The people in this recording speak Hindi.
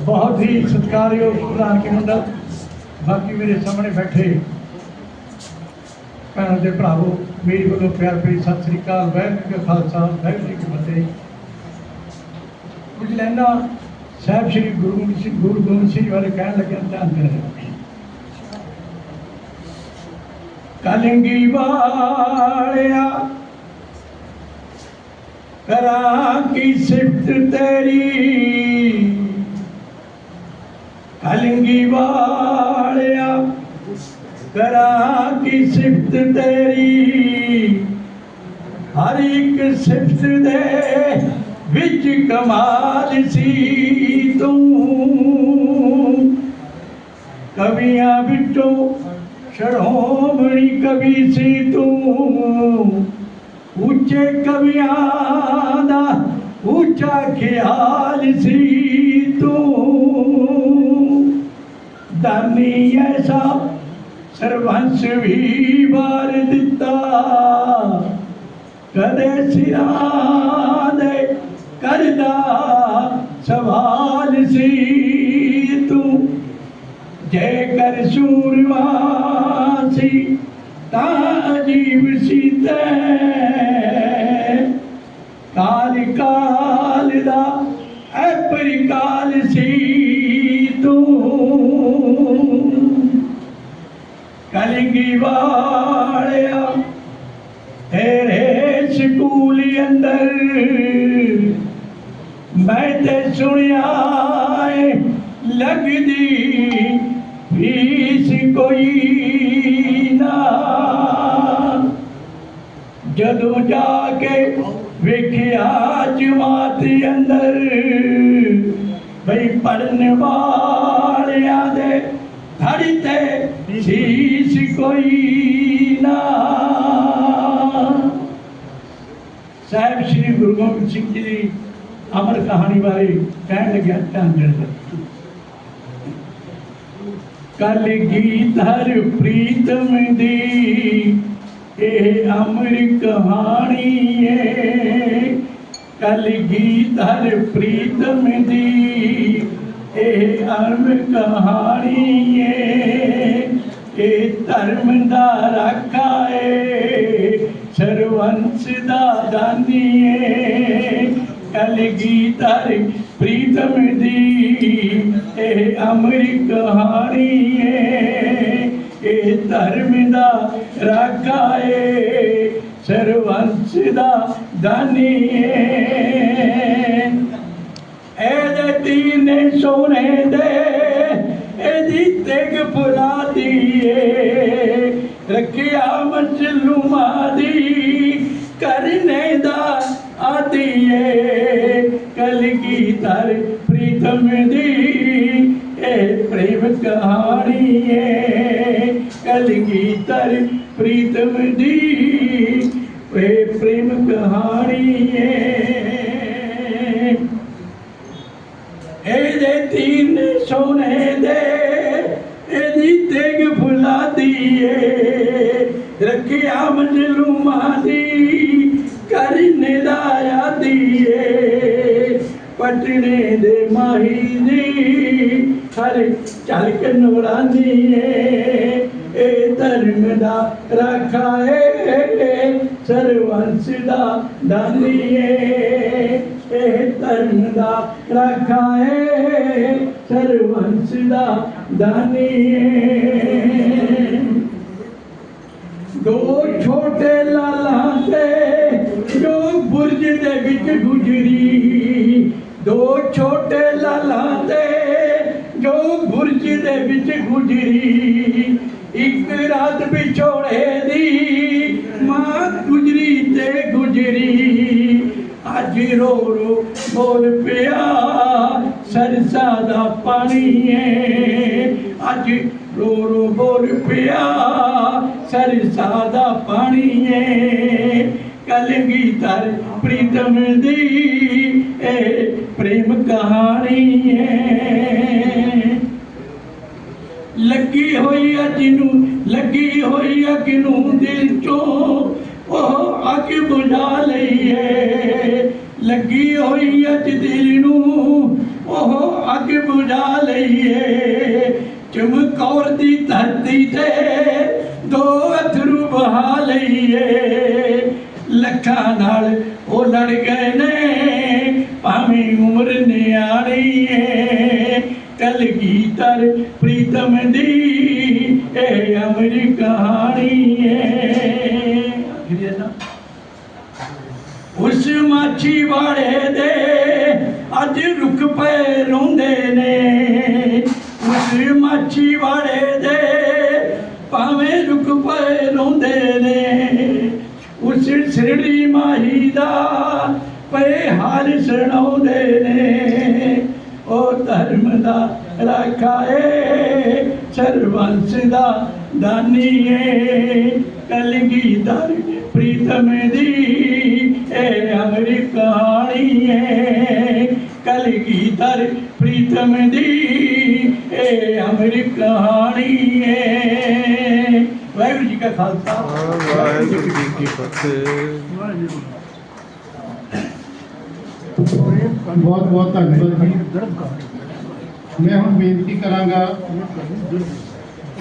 ਬਹੁਤ ਹੀ ਸਤਿਕਾਰਯੋਗ ਪ੍ਰਧਾਨ ਕੀ ਮੰਡਲ ਬਾਕੀ ਮੇਰੇ ਸਾਹਮਣੇ ਬੈਠੇ ਭੈਣ ਦੇ ਭਰਾਵੋ ਮੇਰੀ ਵੱਲੋਂ ਪਿਆਰ ਭਰੀ ਸਤਿ ਸ੍ਰੀ ਅਕਾਲ ਵਾਹਿਗੁਰੂ ਜੀ ਕਾ ਖਾਲਸਾ ਵਾਹਿਗੁਰੂ ਜੀ ਕੀ ਫਤਿਹ ਕੁਝ ਲੈਣਾ ਸਾਹਿਬ ਸ੍ਰੀ ਗੁਰੂ ਗੋਬਿੰਦ ਸਿੰਘ ਗੁਰੂ ਗੋਬਿੰਦ ਸਿੰਘ ਜੀ ਬਾਰੇ ਕਹਿਣ ਲੱਗਿਆ ਧਿਆਨ ਕਰੇ ਕਲੰਗੀ ਵਾਲਿਆ ਕਰਾਂ ਕੀ ਸਿਫਤ ਤੇਰੀ ਕਰਾਂ ਕੀ ਸਿਫਤ ਤੇਰੀ ਹਰ ਇੱਕ ਸਿਫਤ ਦੇ ਵਿੱਚ ਕਮਾਲ ਸੀ ਤੂੰ ਕਵੀਆਂ ਵਿੱਚੋਂ ਸ਼ਰੋਮਣੀ ਕਵੀ ਸੀ ਤੂੰ ਉੱਚੇ ਕਵੀਆਂ ਦਾ ਉੱਚਾ ਖਿਆਲ ਸੀ ਤੂੰ ਦਾਨੀ ਐਸਾ ਸਰਵੰਸ ਵੀ ਵਾਰ ਦਿੱਤਾ ਕਦੇ ਸਿਰਾਂ ਦੇ ਕਰਦਾ ਸਵਾਲ ਸੀ ਤੂੰ ਜੈ ਕਰ ਸੂਰਮਾ ਸੀ ਤਾਂ ਅਜੀਬ ਸੀ ਤੈ ਕਾਲ ਕਾਲ ਦਾ ਐ ਪਰਿਕਾਲ ਸੀ ਤੂੰ ज़िंदगी वालिया तेरे स्कूल अंदर मैं ते सुनिया लगदी फ़ीस कोई ना। जद जाके विख्या जमात अंदर, भाई पढ़ने वाले दे धरते शीश कोई ना। साहब श्री गुरु गोबिंद सिंह जी की अमर कहानी बारे कह लगे ध्यान कल गीत हर प्रीतम दी ए अमर कहानी है। कल गीत हर प्रीतम दी ਗੀਤ ਹਰ ਪ੍ਰੀਤਮ ਦੀ ਇਹ ਅਮਰ ਕਹਾਣੀ ਏ ਇਹ ਧਰਮ ਦਾ ਰਾਖਾ ਏ ਸਰਵੰਸ ਦਾ ਦਾਨੀ ਏ ਕਲਗੀ ਤਰ ਪ੍ਰੀਤਮ ਦੀ ਇਹ ਅਮਰ ਕਹਾਣੀ ਏ ਇਹ ਧਰਮ ਦਾ ਰਾਖਾ ਏ ਸਰਵੰਸ ਦਾ ਦਾਨੀ तीन सोने दे तेग पुरा दिए रखिया मजलूमा दी करने आती है कल की तर प्रीतम दी ए प्रेम कहानी है कल की तर प्रीतम दी ਤੀਨ ਸੋਨੇ ਦੇ ਇਹਦੀ ਤੇਗ ਫੁਲਾਦੀ ਏ ਰੱਖਿਆ ਮਜਲੂਮਾ ਦੀ, ਕਰਨੇ ਦਾ ਆਦੀ ਏ ਪਟਣੇ ਦੇ ਮਾਹੀ ਦੀ ਹਰ ਚੱਲ ਕੇ ਨਵਰਾਨੀ ਏ ਇਹ ਧਰਮ ਦਾ ਰਾਖਾ ਏ, ਸਰਵੰਸ ਦਾ ਦਾਨੀ ਏ। ਇਹ ਧਰਮ ਦਾ ਰਾਖਾ ਸਰਵੰਸ ਦਾ ਦਾਨੀ। ਦੋ ਛੋਟੇ ਲਾਲਾਂ ਤੇ ਜੋ ਬੁਰਜ ਦੇ ਵਿੱਚ ਗੁਜਰੀ। ਦੋ ਛੋਟੇ ਲਾਲਾਂ ਤੇ ਜੋ ਬੁਰਜ ਦੇ ਵਿੱਚ ਗੁਜਰੀ। ਇੱਕ ਰਾਤ ਵਿਛੋੜੇ ਦੀ ਮਾਂ ਗੁਜਰੀ ਤੇ ਗੁਜਰੀ। ਅੱਜ ਰੋ ਰੋ, ਬੋਲ ਪਿਆ, ਸਰਸਾ ਦਾ ਪਾਣੀ ਏ। ਅੱਜ ਰੋ ਰੋ, ਬੋਲ ਪਿਆ, ਸਰਸਾ ਦਾ ਪਾਣੀ ਏ। ਕਲਗੀ ਤਰ ਪ੍ਰੀਤਮ ਦੀ ਇਹ ਪ੍ਰੇਮ ਕਹਾਣੀ ਏ। ਲੱਗੀ ਹੋਈ ਅੱਜ ਨੂੰ, ਲੱਗੀ ਹੋਈ ਆ ਨੂੰ ਦਿਲ ਚੋਂ, ਉਹ ਅੱਗ ਬੁਝਾ ਦਿਲ ਨੂੰ ਉਹ ਅੱਗ ਬੁਝਾ ਲਈਏ। ਚਮਕੌਰ ਦੀ ਧਰਤੀ ਤੇ ਦੋ ਅਥਰੂ ਬਹਾ ਲਈਏ। ਲੱਖਾਂ ਨਾਲ ਉਹ ਲੜ ਗਏ ਨੇ ਭਾਵੇਂ ਉਮਰ ਨਿਆਣੀ ਏ। ਕਲਗੀਧਰ ਪ੍ਰੀਤਮ ਦੀ ਇਹ ਅਮਰੀ ਕਹਾਣੀ ਏ। ਉਸ ਮਾਛੀ ਵਾਲੇ ਦੇ ਅੱਜ ਰੁਕ ਪਏ ਰੋਂਦੇ ਨੇ ਉਸ ਮਾਛੀ ਵਾਲੇ ਦੇ ਭਾਵੇਂ ਰੁਕ ਪਏ ਰੋਂਦੇ ਨੇ ਉਸ ਸਿਰੜੀ ਮਾਹੀ ਦਾ ਪਏ ਹਾਲ ਸੁਣਾਉਂਦੇ ਨੇ ਉਹ ਧਰਮ ਦਾ ਰਾਖਾਏ ਸਰਵੰਸ ਦਾ ਦਾਨੀ ਏ ਕਲਗੀਧਰ ਪ੍ਰੀਤਮ ਦੀ ਇਹ ਅਮਰੀ ਕਹਾਣੀ ਏ ਕਲਗੀਧਰ ਪ੍ਰੀਤਮ ਦੀ ਇਹ ਅਮਰੀ ਕਹਾਣੀ ਏ। ਵਾਹਿਗੁਰੂ ਜੀ ਕਾ ਖਾਲਸਾ। ਵਾਹਿਗੁਰੂ ਜੀ ਕੀ ਫਤਿਹ। ਬਹੁਤ ਬਹੁਤ ਧੰਨਵਾਦ ਜੀ। ਮੈਂ ਹੁਣ ਬੇਨਤੀ ਕਰਾਂਗਾ